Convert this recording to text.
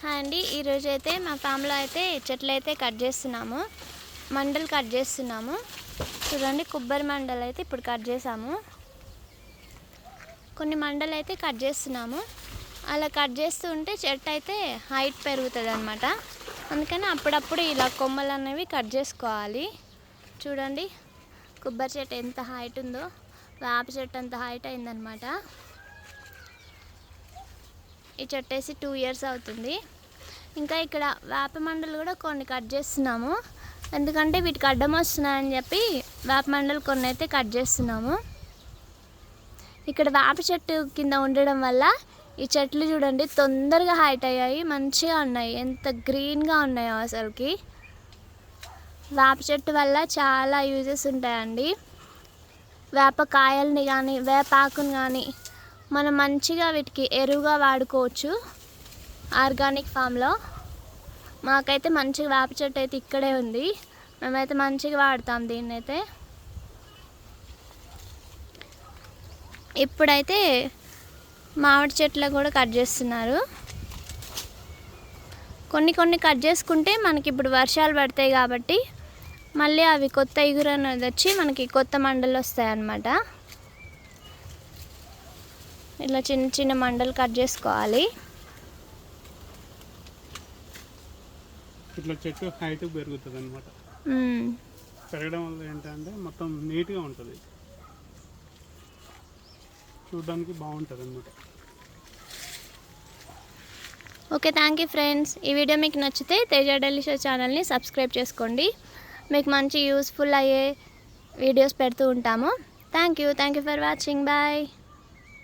Hi అండి. ఈరోజు అయితే మా ఫామ్లో అయితే చెట్లు అయితే కట్ చేస్తున్నాము. మండలు కట్ చేస్తున్నాము. చూడండి కొబ్బరి మండలు అయితే ఇప్పుడు కట్ చేసాము కొన్ని మండలు అయితే కట్ చేస్తున్నాము. అలా కట్ చేస్తూ ఉంటే చెట్టు అయితే హైట్ పెరుగుతుంది అనమాట అందుకని అప్పుడప్పుడు ఇలా కొమ్మలు అనేవి కట్ చేసుకోవాలి. చూడండి కొబ్బరి చెట్టు ఎంత హైట్ ఉందో వేప చెట్టు అంత హైట్ అయిందనమాట ఈ చెట్టు వేసి టూ ఇయర్స్ అవుతుంది. ఇంకా ఇక్కడ వేప మండలు కూడా కొన్ని కట్ చేస్తున్నాము. ఎందుకంటే వీటికి అడ్డం వస్తున్నాయని చెప్పి వేప మండలు కొన్ని అయితే కట్ చేస్తున్నాము. ఇక్కడ వేప చెట్టు కింద ఉండడం వల్ల ఈ చెట్లు చూడండి తొందరగా హైట్ అయ్యాయి మంచిగా ఉన్నాయి. ఎంత గ్రీన్గా ఉన్నాయో అసలుకి. వేప చెట్టు వల్ల చాలా యూజెస్ ఉంటాయండి. వేప కాయల్ని కానీ వేపాకుని కానీ మనం మంచిగా వీటికి ఎరువుగా వాడుకోవచ్చు. ఆర్గానిక్ ఫామ్లో. మాకైతే మంచిగా వేప చెట్టు అయితే ఇక్కడే ఉంది. మేమైతే మంచిగా వాడతాం దీన్ని అయితే ఇప్పుడైతే మామిడి చెట్లు కూడా కట్ చేస్తున్నారు. కొన్ని కొన్ని కట్ చేసుకుంటే మనకి ఇప్పుడు వర్షాలు పడతాయి కాబట్టి మళ్ళీ అవి కొత్త ఎగురు అనేది వచ్చి మనకి కొత్త మండలు వస్తాయి అన్నమాట ఇట్లా చిన్న చిన్న మండలు కట్ చేసుకోవాలి. ఇట్లా చెట్టు హైట్ పెరుగుతుంది అనమాట. పెరగడం వల్ల ఏంటంటే మొత్తం నీట్గా ఉంటుంది. చూడడానికి బాగుంటుంది అనమాట ఓకే థ్యాంక్ యూ ఫ్రెండ్స్. ఈ వీడియో మీకు నచ్చితే తేజ డెలిషియస్ ఛానల్ని సబ్స్క్రైబ్ చేసుకోండి. మీకు మంచి యూస్ఫుల్ అయ్యే వీడియోస్ పెడుతూ ఉంటాము. Thank you thank you for watching. Bye.